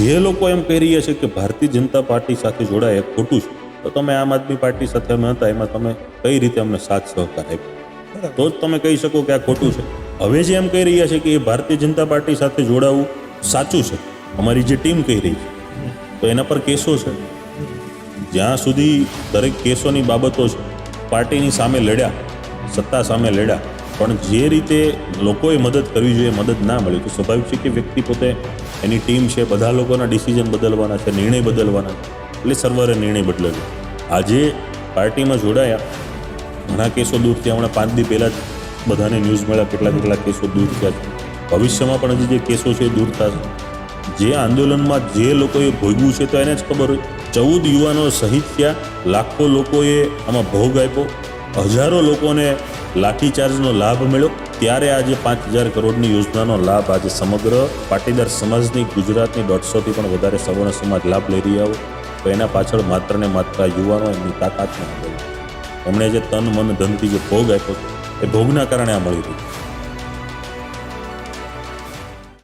જે લોકો એમ કહી રહ્યા છે કે ભારતીય જનતા પાર્ટી સાથે જોડાય એ ખોટું છે તો તમે આમ આદમી પાર્ટી સાથે અમે હતા એમાં તમે કઈ રીતે અમને સાથ સહકાર આપ્યો? તો જ તમે કહી શકો કે આ ખોટું છે. હવે જે એમ કહી રહ્યા છે કે એ ભારતીય જનતા પાર્ટી સાથે જોડાવું સાચું છે. અમારી જે ટીમ કહી રહી છે તો એના પર કેસો છે. જ્યાં સુધી દરેક કેસોની બાબતો છે પાર્ટીની સામે લડ્યા સત્તા સામે લડ્યા પણ જે રીતે લોકોએ મદદ કરવી જોઈએ, મદદ ના મળી, તો સ્વાભાવિક છે કે વ્યક્તિ પોતે એની ટીમ છે, બધા લોકોના ડિસિઝન બદલવાના છે, નિર્ણય બદલવાના, એટલે સર્વરે નિર્ણય બદલેલો આજે પાર્ટીમાં જોડાયા, ઘણા કેસો દૂર થયા, હમણાં પાંચ દી પહેલાં જ બધાને ન્યૂઝ મળ્યા, કેટલા કેટલા કેસો દૂર થયા છે. ભવિષ્યમાં પણ હજી જે કેસો છે એ દૂર થશે. જે આંદોલનમાં જે લોકોએ ભોગવ્યું છે તો એને જ ખબર હોય. ચૌદ યુવાનો સહિત થયા, લાખો લોકોએ આમાં ભોગ આપ્યો, હજારો લોકોને લાઠીચાર્જનો લાભ મળ્યો. ત્યારે આજે પાંચ હજાર કરોડની યોજનાનો લાભ આજે સમગ્ર પાટીદાર સમાજની ગુજરાતની દોઢસોથી પણ વધારે સવર્ણ સમાજ લાભ લઈ રહ્યા હોય. તો એના પાછળ માત્ર ને માત્ર યુવાનો એમની તાકાત નથી. એમણે જે તન, મન, ધનથી જે ભોગ આપ્યો એ ભોગના કારણે આ મળી રહ્યું